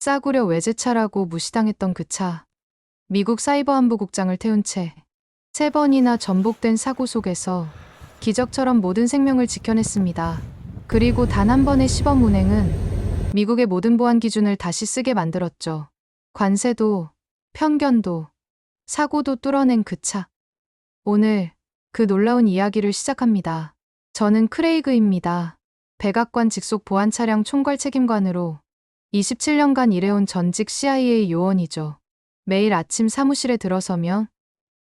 싸구려 외제차라고 무시당했던 그 차. 미국 사이버안보국장을 태운 채 세 번이나 전복된 사고 속에서 기적처럼 모든 생명을 지켜냈습니다. 그리고 단 한 번의 시범 운행은 미국의 모든 보안 기준을 다시 쓰게 만들었죠. 관세도, 편견도, 사고도 뚫어낸 그 차. 오늘 그 놀라운 이야기를 시작합니다. 저는 크레이그입니다. 백악관 직속 보안 차량 총괄 책임관으로 27년간 일해온 전직 CIA 요원이죠. 매일 아침 사무실에 들어서면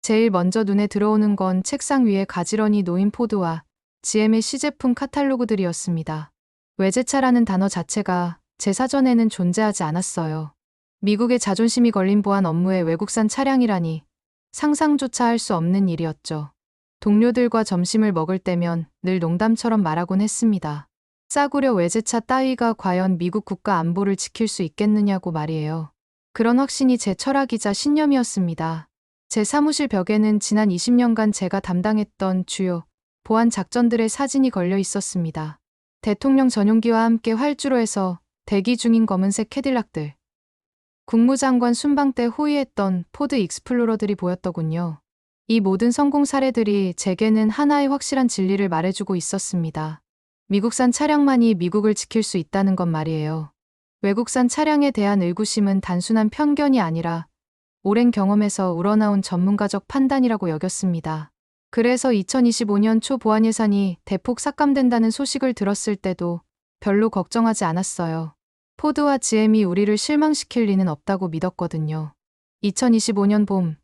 제일 먼저 눈에 들어오는 건 책상 위에 가지런히 놓인 포드와 GM의 시제품 카탈로그들이었습니다. 외제차라는 단어 자체가 제 사전에는 존재하지 않았어요. 미국의 자존심이 걸린 보안 업무에 외국산 차량이라니 상상조차 할 수 없는 일이었죠. 동료들과 점심을 먹을 때면 늘 농담처럼 말하곤 했습니다. 싸구려 외제차 따위가 과연 미국 국가 안보를 지킬 수 있겠느냐고 말이에요. 그런 확신이 제 철학이자 신념이었습니다. 제 사무실 벽에는 지난 20년간 제가 담당했던 주요 보안 작전들의 사진이 걸려 있었습니다. 대통령 전용기와 함께 활주로 해서 대기 중인 검은색 캐딜락들. 국무장관 순방 때 호위했던 포드 익스플로러들이 보였더군요. 이 모든 성공 사례들이 제게는 하나의 확실한 진리를 말해주고 있었습니다. 미국산 차량만이 미국을 지킬 수 있다는 것 말이에요. 외국산 차량에 대한 의구심은 단순한 편견이 아니라 오랜 경험에서 우러나온 전문가적 판단이라고 여겼습니다. 그래서 2025년 초 보안 예산이 대폭 삭감된다는 소식을 들었을 때도 별로 걱정하지 않았어요. 포드와 GM이 우리를 실망시킬 리는 없다고 믿었거든요. 2025년 봄,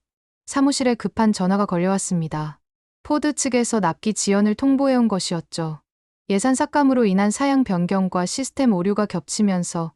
사무실에 급한 전화가 걸려왔습니다. 포드 측에서 납기 지연을 통보해온 것이었죠. 예산 삭감으로 인한 사양 변경과 시스템 오류가 겹치면서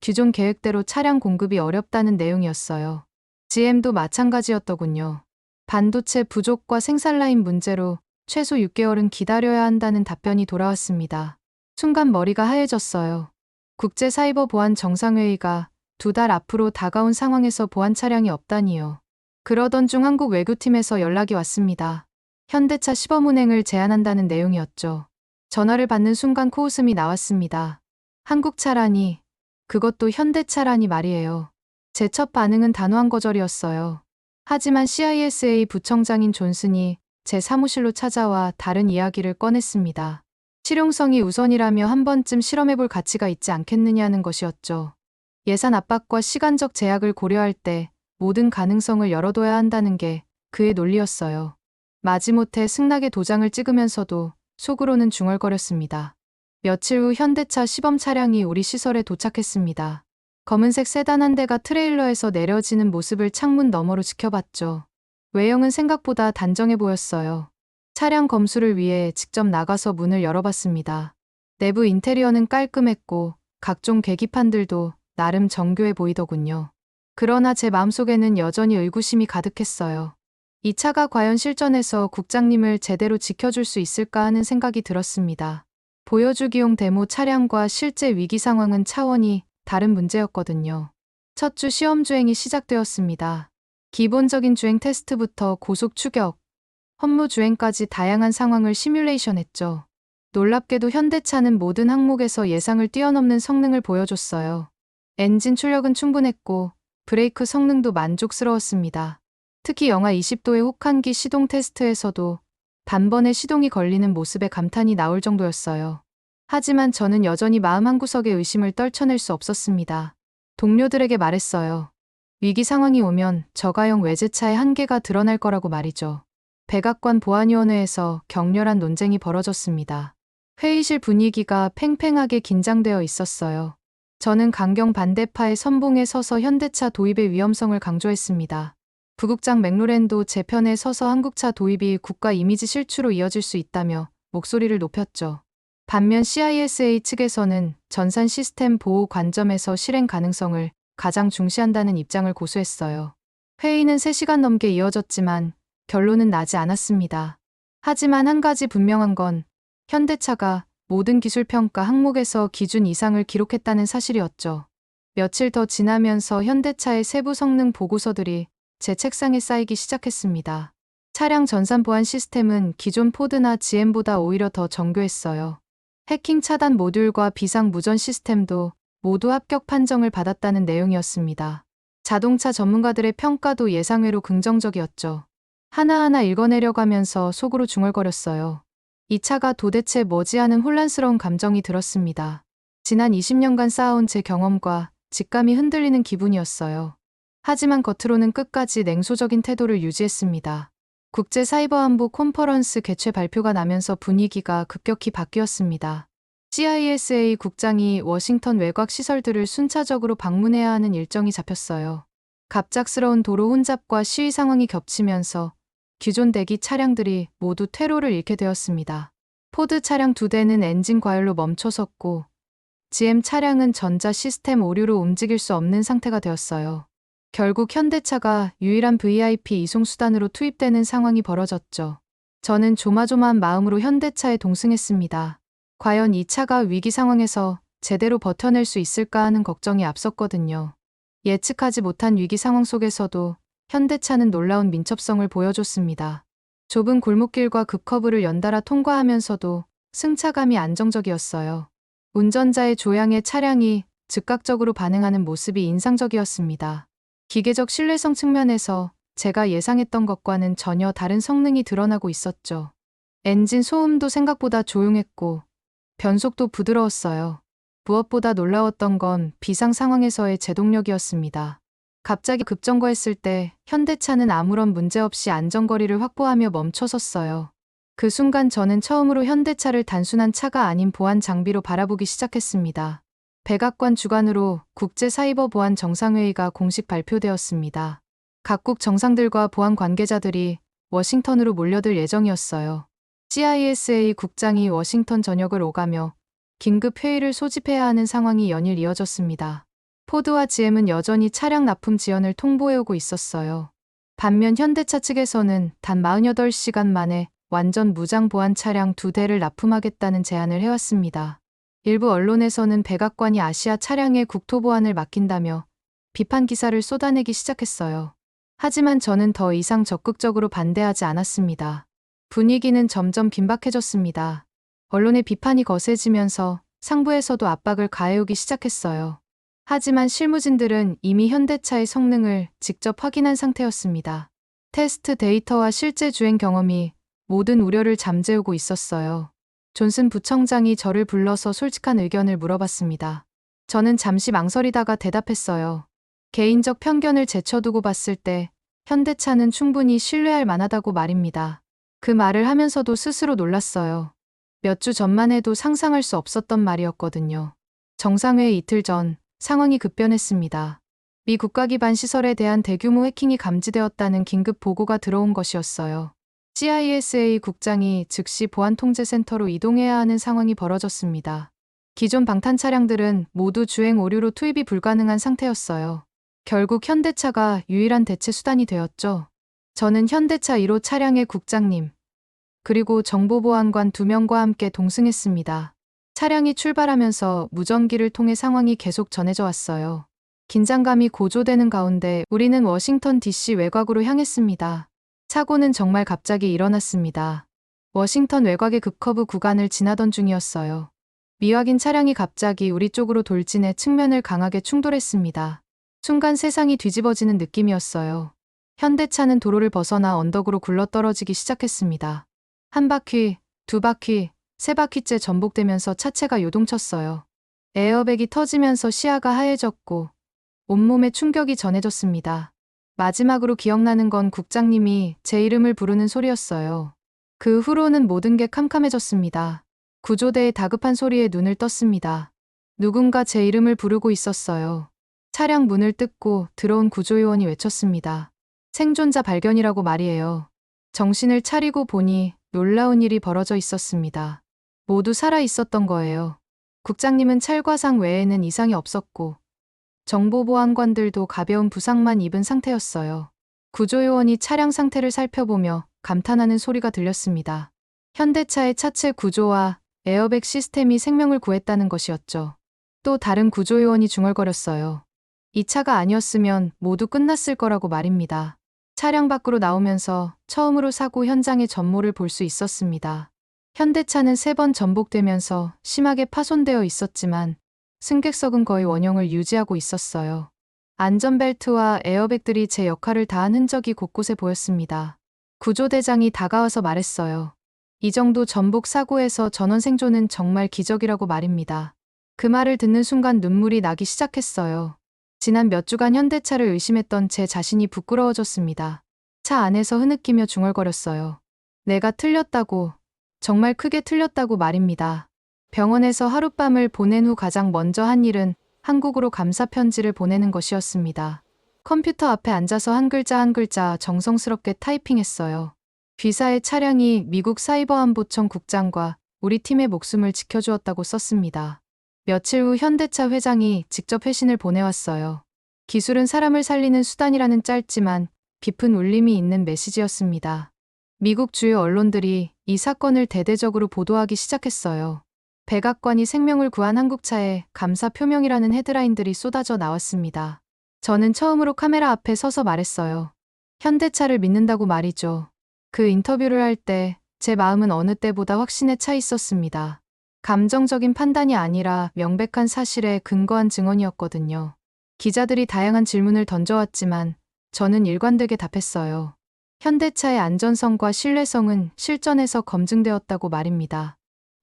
기존 계획대로 차량 공급이 어렵다는 내용이었어요. GM도 마찬가지였더군요. 반도체 부족과 생산 라인 문제로 최소 6개월은 기다려야 한다는 답변이 돌아왔습니다. 순간 머리가 하얘졌어요. 국제 사이버 보안 정상회의가 두 달 앞으로 다가온 상황에서 보안 차량이 없다니요. 그러던 중 한국 외교팀에서 연락이 왔습니다. 현대차 시범 운행을 제안한다는 내용이었죠. 전화를 받는 순간 코웃음이 나왔습니다. 한국 차라니, 그것도 현대차라니 말이에요. 제 첫 반응은 단호한 거절이었어요. 하지만 CISA 부청장인 존슨이 제 사무실로 찾아와 다른 이야기를 꺼냈습니다. 실용성이 우선이라며 한 번쯤 실험해볼 가치가 있지 않겠느냐는 것이었죠. 예산 압박과 시간적 제약을 고려할 때 모든 가능성을 열어둬야 한다는 게 그의 논리였어요. 마지못해 승낙의 도장을 찍으면서도 속으로는 중얼거렸습니다. 며칠 후 현대차 시범 차량이 우리 시설에 도착했습니다. 검은색 세단 한 대가 트레일러에서 내려지는 모습을 창문 너머로 지켜봤죠. 외형은 생각보다 단정해 보였어요. 차량 검수를 위해 직접 나가서 문을 열어봤습니다. 내부 인테리어는 깔끔했고 각종 계기판들도 나름 정교해 보이더군요. 그러나 제 마음속에는 여전히 의구심이 가득했어요. 이 차가 과연 실전에서 국장님을 제대로 지켜줄 수 있을까 하는 생각이 들었습니다. 보여주기용 데모 차량과 실제 위기 상황은 차원이 다른 문제였거든요. 첫 주 시험 주행이 시작되었습니다. 기본적인 주행 테스트부터 고속 추격, 업무 주행까지 다양한 상황을 시뮬레이션 했죠. 놀랍게도 현대차는 모든 항목에서 예상을 뛰어넘는 성능을 보여줬어요. 엔진 출력은 충분했고 브레이크 성능도 만족스러웠습니다. 특히 영하 20도의 혹한기 시동 테스트에서도 단번에 시동이 걸리는 모습에 감탄이 나올 정도였어요. 하지만 저는 여전히 마음 한구석에 의심을 떨쳐낼 수 없었습니다. 동료들에게 말했어요. 위기 상황이 오면 저가형 외제차의 한계가 드러날 거라고 말이죠. 백악관 보안위원회에서 격렬한 논쟁이 벌어졌습니다. 회의실 분위기가 팽팽하게 긴장되어 있었어요. 저는 강경 반대파의 선봉에 서서 현대차 도입의 위험성을 강조했습니다. 부국장 맥로렌도 제 편에 서서 한국차 도입이 국가 이미지 실추로 이어질 수 있다며 목소리를 높였죠. 반면 CISA 측에서는 전산 시스템 보호 관점에서 실행 가능성을 가장 중시한다는 입장을 고수했어요. 회의는 3시간 넘게 이어졌지만 결론은 나지 않았습니다. 하지만 한 가지 분명한 건 현대차가 모든 기술 평가 항목에서 기준 이상을 기록했다는 사실이었죠. 며칠 더 지나면서 현대차의 세부 성능 보고서들이 제 책상에 쌓이기 시작했습니다. 차량 전산 보안 시스템은 기존 포드나 GM보다 오히려 더 정교했어요. 해킹 차단 모듈과 비상 무전 시스템도 모두 합격 판정을 받았다는 내용이었습니다. 자동차 전문가들의 평가도 예상외로 긍정적이었죠. 하나하나 읽어내려가면서 속으로 중얼거렸어요. 이 차가 도대체 뭐지 하는 혼란스러운 감정이 들었습니다. 지난 20년간 쌓아온 제 경험과 직감이 흔들리는 기분이었어요. 하지만 겉으로는 끝까지 냉소적인 태도를 유지했습니다. 국제 사이버안보 콘퍼런스 개최 발표가 나면서 분위기가 급격히 바뀌었습니다. CISA 국장이 워싱턴 외곽 시설들을 순차적으로 방문해야 하는 일정이 잡혔어요. 갑작스러운 도로 혼잡과 시위 상황이 겹치면서 기존 대기 차량들이 모두 퇴로를 잃게 되었습니다. 포드 차량 두 대는 엔진 과열로 멈춰섰고 GM 차량은 전자 시스템 오류로 움직일 수 없는 상태가 되었어요. 결국 현대차가 유일한 VIP 이송수단으로 투입되는 상황이 벌어졌죠. 저는 조마조마한 마음으로 현대차에 동승했습니다. 과연 이 차가 위기 상황에서 제대로 버텨낼 수 있을까 하는 걱정이 앞섰거든요. 예측하지 못한 위기 상황 속에서도 현대차는 놀라운 민첩성을 보여줬습니다. 좁은 골목길과 급커브를 연달아 통과하면서도 승차감이 안정적이었어요. 운전자의 조향에 차량이 즉각적으로 반응하는 모습이 인상적이었습니다. 기계적 신뢰성 측면에서 제가 예상했던 것과는 전혀 다른 성능이 드러나고 있었죠. 엔진 소음도 생각보다 조용했고 변속도 부드러웠어요. 무엇보다 놀라웠던 건 비상 상황에서의 제동력이었습니다. 갑자기 급정거했을 때 현대차는 아무런 문제 없이 안전거리를 확보하며 멈춰섰어요. 그 순간 저는 처음으로 현대차를 단순한 차가 아닌 보안 장비로 바라보기 시작했습니다. 백악관 주관으로 국제 사이버 보안 정상회의가 공식 발표되었습니다. 각국 정상들과 보안 관계자들이 워싱턴으로 몰려들 예정이었어요. CISA 국장이 워싱턴 전역을 오가며 긴급 회의를 소집해야 하는 상황이 연일 이어졌습니다. 포드와 GM은 여전히 차량 납품 지연을 통보해오고 있었어요. 반면 현대차 측에서는 단 48시간 만에 완전 무장 보안 차량 두 대를 납품하겠다는 제안을 해왔습니다. 일부 언론에서는 백악관이 아시아 차량의 국토 보안을 맡긴다며 비판 기사를 쏟아내기 시작했어요. 하지만 저는 더 이상 적극적으로 반대하지 않았습니다. 분위기는 점점 긴박해졌습니다. 언론의 비판이 거세지면서 상부에서도 압박을 가해오기 시작했어요. 하지만 실무진들은 이미 현대차의 성능을 직접 확인한 상태였습니다. 테스트 데이터와 실제 주행 경험이 모든 우려를 잠재우고 있었어요. 존슨 부청장이 저를 불러서 솔직한 의견을 물어봤습니다. 저는 잠시 망설이다가 대답했어요. 개인적 편견을 제쳐두고 봤을 때 현대차는 충분히 신뢰할 만하다고 말입니다. 그 말을 하면서도 스스로 놀랐어요. 몇 주 전만 해도 상상할 수 없었던 말이었거든요. 정상회의 이틀 전 상황이 급변했습니다. 미 국가기반 시설에 대한 대규모 해킹이 감지되었다는 긴급 보고가 들어온 것이었어요. CISA 국장이 즉시 보안통제센터로 이동해야 하는 상황이 벌어졌습니다. 기존 방탄 차량들은 모두 주행 오류로 투입이 불가능한 상태였어요. 결국 현대차가 유일한 대체 수단이 되었죠. 저는 현대차 1호 차량의 국장님, 그리고 정보보안관 2명과 함께 동승했습니다. 차량이 출발하면서 무전기를 통해 상황이 계속 전해져 왔어요. 긴장감이 고조되는 가운데 우리는 워싱턴 DC 외곽으로 향했습니다. 사고는 정말 갑자기 일어났습니다. 워싱턴 외곽의 급커브 구간을 지나던 중이었어요. 미확인 차량이 갑자기 우리 쪽으로 돌진해 측면을 강하게 충돌했습니다. 순간 세상이 뒤집어지는 느낌이었어요. 현대차는 도로를 벗어나 언덕으로 굴러떨어지기 시작했습니다. 한 바퀴, 두 바퀴, 세 바퀴째 전복되면서 차체가 요동쳤어요. 에어백이 터지면서 시야가 하얘졌고 온몸에 충격이 전해졌습니다. 마지막으로 기억나는 건 국장님이 제 이름을 부르는 소리였어요. 그 후로는 모든 게 캄캄해졌습니다. 구조대의 다급한 소리에 눈을 떴습니다. 누군가 제 이름을 부르고 있었어요. 차량 문을 뜯고 들어온 구조요원이 외쳤습니다. 생존자 발견이라고 말이에요. 정신을 차리고 보니 놀라운 일이 벌어져 있었습니다. 모두 살아 있었던 거예요. 국장님은 찰과상 외에는 이상이 없었고, 정보보안관들도 가벼운 부상만 입은 상태였어요. 구조요원이 차량 상태를 살펴보며 감탄하는 소리가 들렸습니다. 현대차의 차체 구조와 에어백 시스템이 생명을 구했다는 것이었죠. 또 다른 구조요원이 중얼거렸어요. 이 차가 아니었으면 모두 끝났을 거라고 말입니다. 차량 밖으로 나오면서 처음으로 사고 현장의 전모를 볼 수 있었습니다. 현대차는 세 번 전복되면서 심하게 파손되어 있었지만 승객석은 거의 원형을 유지하고 있었어요. 안전벨트와 에어백들이 제 역할을 다한 흔적이 곳곳에 보였습니다. 구조대장이 다가와서 말했어요. 이 정도 전복 사고에서 전원 생존은 정말 기적이라고 말입니다. 그 말을 듣는 순간 눈물이 나기 시작했어요. 지난 몇 주간 현대차를 의심했던 제 자신이 부끄러워졌습니다. 차 안에서 흐느끼며 중얼거렸어요. 내가 틀렸다고, 정말 크게 틀렸다고 말입니다. 병원에서 하룻밤을 보낸 후 가장 먼저 한 일은 한국으로 감사 편지를 보내는 것이었습니다. 컴퓨터 앞에 앉아서 한 글자 한 글자 정성스럽게 타이핑했어요. 귀사의 차량이 미국 사이버안보청 국장과 우리 팀의 목숨을 지켜주었다고 썼습니다. 며칠 후 현대차 회장이 직접 회신을 보내왔어요. 기술은 사람을 살리는 수단이라는 짧지만 깊은 울림이 있는 메시지였습니다. 미국 주요 언론들이 이 사건을 대대적으로 보도하기 시작했어요. 백악관이 생명을 구한 한국차에 감사 표명이라는 헤드라인들이 쏟아져 나왔습니다. 저는 처음으로 카메라 앞에 서서 말했어요. 현대차를 믿는다고 말이죠. 그 인터뷰를 할 때 제 마음은 어느 때보다 확신에 차 있었습니다. 감정적인 판단이 아니라 명백한 사실에 근거한 증언이었거든요. 기자들이 다양한 질문을 던져왔지만 저는 일관되게 답했어요. 현대차의 안전성과 신뢰성은 실전에서 검증되었다고 말입니다.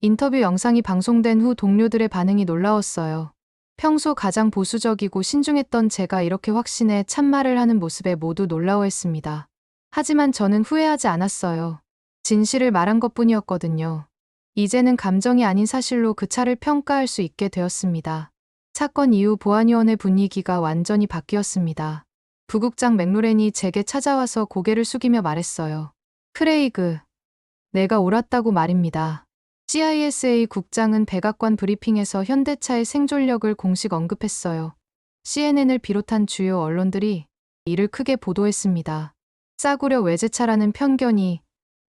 인터뷰 영상이 방송된 후 동료들의 반응이 놀라웠어요. 평소 가장 보수적이고 신중했던 제가 이렇게 확신에 참말을 하는 모습에 모두 놀라워했습니다. 하지만 저는 후회하지 않았어요. 진실을 말한 것 뿐이었거든요. 이제는 감정이 아닌 사실로 그 차를 평가할 수 있게 되었습니다. 사건 이후 보안위원회 분위기가 완전히 바뀌었습니다. 부국장 맥로렌이 제게 찾아와서 고개를 숙이며 말했어요. 크레이그, 내가 옳았다고 말입니다. CISA 국장은 백악관 브리핑에서 현대차의 생존력을 공식 언급했어요. CNN을 비롯한 주요 언론들이 이를 크게 보도했습니다. 싸구려 외제차라는 편견이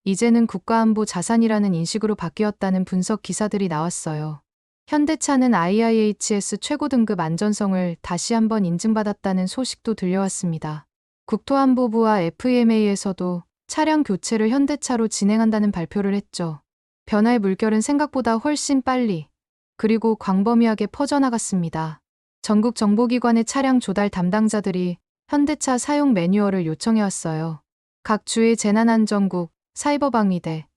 이제는 국가안보 자산이라는 인식으로 바뀌었다는 분석 기사들이 나왔어요. 현대차는 IIHS 최고 등급 안전성을 다시 한번 인증받았다는 소식도 들려왔습니다. 국토안보부와 FEMA에서도 차량 교체를 현대차로 진행한다는 발표를 했죠. 변화의 물결은 생각보다 훨씬 빨리 그리고 광범위하게 퍼져나갔습니다. 전국 정보기관의 차량 조달 담당자들이 현대차 사용 매뉴얼을 요청해왔어요. 각 주의 재난안전국, 사이버방위대,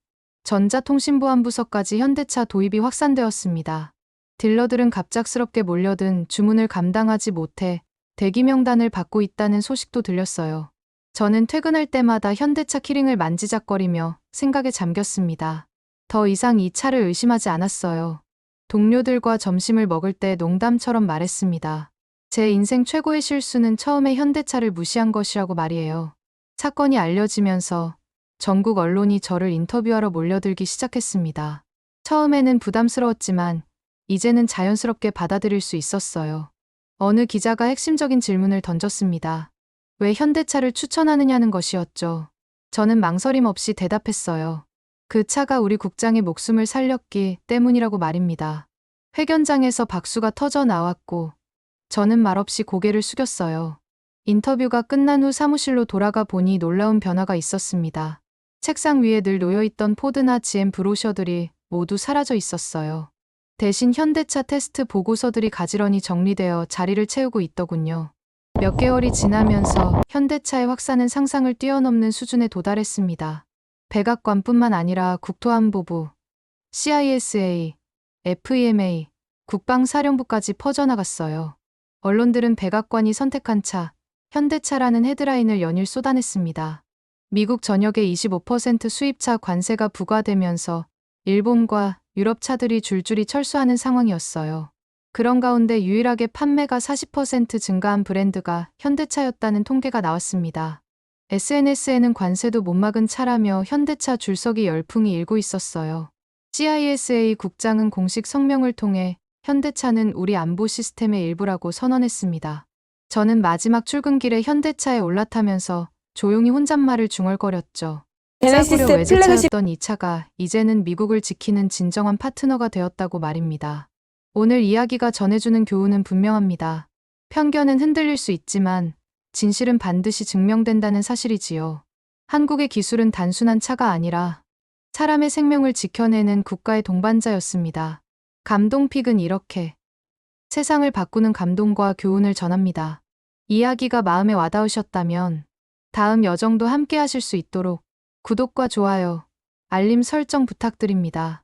전자통신보안부서까지 현대차 도입이 확산되었습니다. 딜러들은 갑작스럽게 몰려든 주문을 감당하지 못해 대기 명단을 받고 있다는 소식도 들렸어요. 저는 퇴근할 때마다 현대차 키링을 만지작거리며 생각에 잠겼습니다. 더 이상 이 차를 의심하지 않았어요. 동료들과 점심을 먹을 때 농담처럼 말했습니다. 제 인생 최고의 실수는 처음에 현대차를 무시한 것이라고 말이에요. 사건이 알려지면서 전국 언론이 저를 인터뷰하러 몰려들기 시작했습니다. 처음에는 부담스러웠지만 이제는 자연스럽게 받아들일 수 있었어요. 어느 기자가 핵심적인 질문을 던졌습니다. 왜 현대차를 추천하느냐는 것이었죠. 저는 망설임 없이 대답했어요. 그 차가 우리 국장의 목숨을 살렸기 때문이라고 말입니다. 회견장에서 박수가 터져 나왔고 저는 말없이 고개를 숙였어요. 인터뷰가 끝난 후 사무실로 돌아가 보니 놀라운 변화가 있었습니다. 책상 위에 늘 놓여있던 포드나 GM 브로셔들이 모두 사라져 있었어요. 대신 현대차 테스트 보고서들이 가지런히 정리되어 자리를 채우고 있더군요. 몇 개월이 지나면서 현대차의 확산은 상상을 뛰어넘는 수준에 도달했습니다. 백악관뿐만 아니라 국토안보부, CISA, FEMA, 국방사령부까지 퍼져나갔어요. 언론들은 백악관이 선택한 차, 현대차라는 헤드라인을 연일 쏟아냈습니다. 미국 전역에 25% 수입차 관세가 부과되면서 일본과 유럽 차들이 줄줄이 철수하는 상황이었어요. 그런 가운데 유일하게 판매가 40% 증가한 브랜드가 현대차였다는 통계가 나왔습니다. SNS에는 관세도 못 막은 차라며 현대차 줄서기 열풍이 일고 있었어요. CISA 국장은 공식 성명을 통해 현대차는 우리 안보 시스템의 일부라고 선언했습니다. 저는 마지막 출근길에 현대차에 올라타면서 조용히 혼잣말을 중얼거렸죠. 싸구려 외제차였던 이 차가 이제는 미국을 지키는 진정한 파트너가 되었다고 말입니다. 오늘 이야기가 전해주는 교훈은 분명합니다. 편견은 흔들릴 수 있지만 진실은 반드시 증명된다는 사실이지요. 한국의 기술은 단순한 차가 아니라 사람의 생명을 지켜내는 국가의 동반자였습니다. 감동픽은 이렇게 세상을 바꾸는 감동과 교훈을 전합니다. 이야기가 마음에 와닿으셨다면 다음 여정도 함께 하실 수 있도록 구독과 좋아요, 알림 설정 부탁드립니다.